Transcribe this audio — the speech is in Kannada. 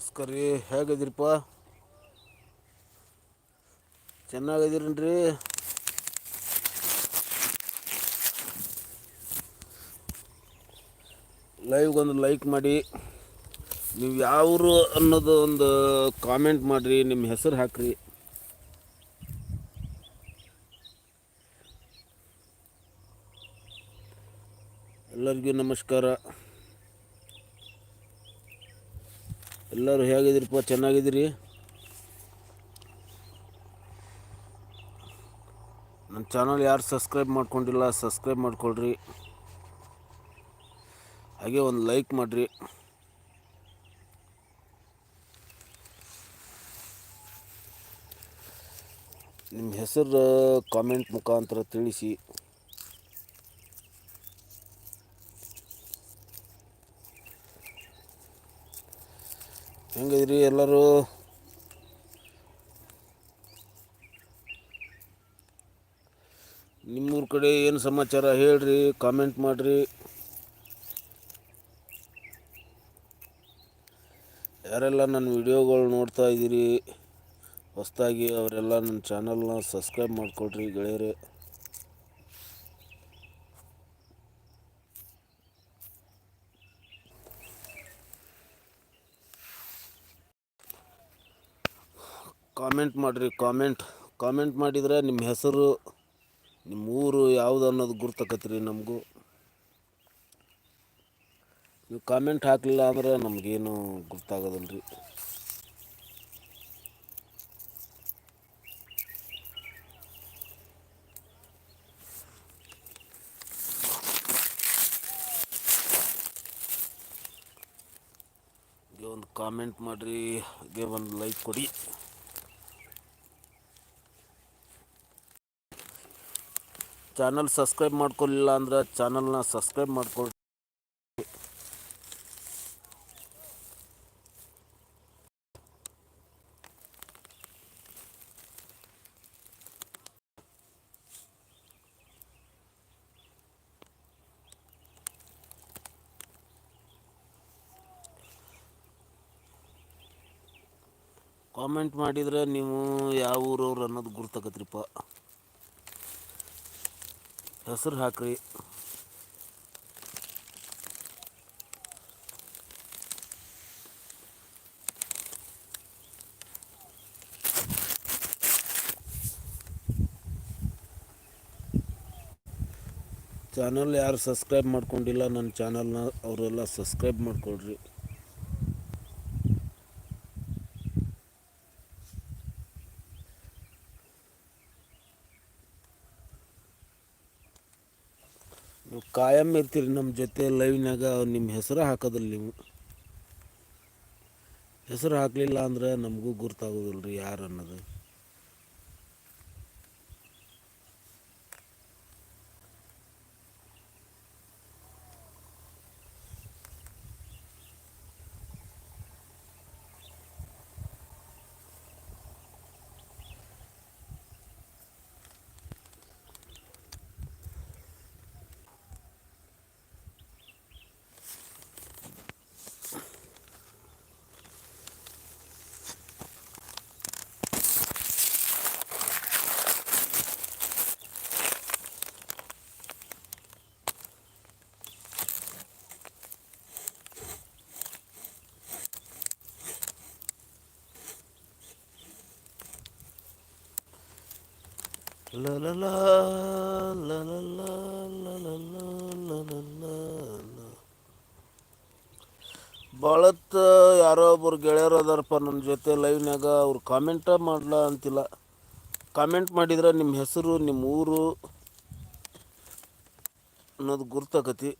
ನಮಸ್ಕಾರ ರೀ. ಹೇಗಿದ್ದೀರಿಪ್ಪ? ಚೆನ್ನಾಗಿದ್ದೀರೇನ್ರಿ? ಲೈವ್ಗೊಂದು ಲೈಕ್ ಮಾಡಿ. ನೀವು ಯಾವರು ಅನ್ನೋದು ಒಂದು ಕಾಮೆಂಟ್ ಮಾಡಿರಿ, ನಿಮ್ಮ ಹೆಸರು ಹಾಕ್ರಿ. ಎಲ್ಲರಿಗೂ ನಮಸ್ಕಾರ. ಎಲ್ಲರೂ ಹೇಗಿದ್ದೀರಿಪ್ಪ? ಚೆನ್ನಾಗಿದ್ದೀರಿ? ನನ್ನ ಚಾನಲ್ ಯಾರು ಸಬ್ಸ್ಕ್ರೈಬ್ ಮಾಡ್ಕೊಂಡಿಲ್ಲ, ಸಬ್ಸ್ಕ್ರೈಬ್ ಮಾಡ್ಕೊಳ್ರಿ. ಹಾಗೆ ಒಂದು ಲೈಕ್ ಮಾಡಿರಿ. ನಿಮ್ಮ ಹೆಸರು ಕಾಮೆಂಟ್ ಮುಖಾಂತರ ತಿಳಿಸಿ. ಹೆಂಗಿದ್ರಿ ಎಲ್ಲರೂ? ನಿಮ್ಮೂರ ಕಡೆ ಏನು ಸಮಾಚಾರ ಹೇಳ್ರಿ ಕಾಮೆಂಟ್ ಮಾಡಿರಿ. ಯಾರೆಲ್ಲ ನನ್ನ ವಿಡಿಯೋಗಳು ನೋಡ್ತಾ ಇದ್ದೀರಿ, ಹೊಸದಾಗಿ ಅವರೆಲ್ಲ ನನ್ನ ಚಾನಲ್ನ ಸಬ್ಸ್ಕ್ರೈಬ್ ಮಾಡಿಕೊಡ್ರಿ ಗೆಳೆಯರೇ. ಕಾಮೆಂಟ್ ಮಾಡಿರಿ ಕಾಮೆಂಟ್ ಕಾಮೆಂಟ್ ಮಾಡಿದರೆ ನಿಮ್ಮ ಹೆಸರು ನಿಮ್ಮ ಊರು ಯಾವುದು ಅನ್ನೋದು ಗುರ್ತಕತ್ರಿ ನಮಗೂ. ನೀವು ಕಾಮೆಂಟ್ ಹಾಕಲಿಲ್ಲ ಅಂದ್ರೆ ನಮಗೇನು ಗೊತ್ತಾಗೋದಿಲ್ಲ ರೀ ಒಂದು ಕಾಮೆಂಟ್ ಮಾಡಿರಿ, ಹಾಗೆ ಒಂದು ಲೈಕ್ ಕೊಡಿ. ಚಾನಲ್ ಸಬ್ಸ್ಕ್ರೈಬ್ ಮಾಡ್ಕೊಳ್ಳಿಲ್ಲ ಅಂದ್ರೆ ಚಾನಲ್ನ ಸಬ್ಸ್ಕ್ರೈಬ್ ಮಾಡ್ಕೊಳ್ಳಿ ಕಾಮೆಂಟ್ ಮಾಡಿದರೆ ನೀವು ಯಾವ ಊರವ್ರು ಅನ್ನೋದು ಗುರ್ತಕತ್ರಿಪ್ಪ. ಹೆಸರು ಹಾಕ್ರಿ. ಚಾನಲ್ ಯಾರು ಸಬ್ಸ್ಕ್ರೈಬ್ ಮಾಡ್ಕೊಂಡಿಲ್ಲ ನನ್ನ ಚಾನಲ್ನ ಅವರೆಲ್ಲ ಸಬ್ಸ್ಕ್ರೈಬ್ ಮಾಡ್ಕೊಳ್ರಿ. ನೀವು ಕಾಯಂ ಇರ್ತೀರಿ ನಮ್ಮ ಜೊತೆ ಲೈವ್ನಾಗ ನಿಮ್ಮ ಹೆಸರು ಹಾಕೋದಿಲ್ಲ ನೀವು. ಹೆಸರು ಹಾಕಲಿಲ್ಲ ಅಂದ್ರೆ ನಮಗೂ ಗುರ್ತಾಗೋದಿಲ್ಲ ರೀ ಯಾರು ಅನ್ನೋದು. La la la la la la la la la la la la ಭಾಳತ್ತ ಯಾರೋ ಒಬ್ಬರು ಗೆಳೆಯರು ಅದಾರಪ್ಪ ನನ್ನ ಜೊತೆ ಲೈವ್ನಾಗ ಅವ್ರು ಕಾಮೆಂಟ ಮಾಡಲ ಅಂತಿಲ್ಲ ಕಾಮೆಂಟ್ ಮಾಡಿದ್ರೆ ನಿಮ್ಮ ಹೆಸರು ನಿಮ್ಮ ಊರು ಅನ್ನೋದು ಗುರ್ತಾಕತಿ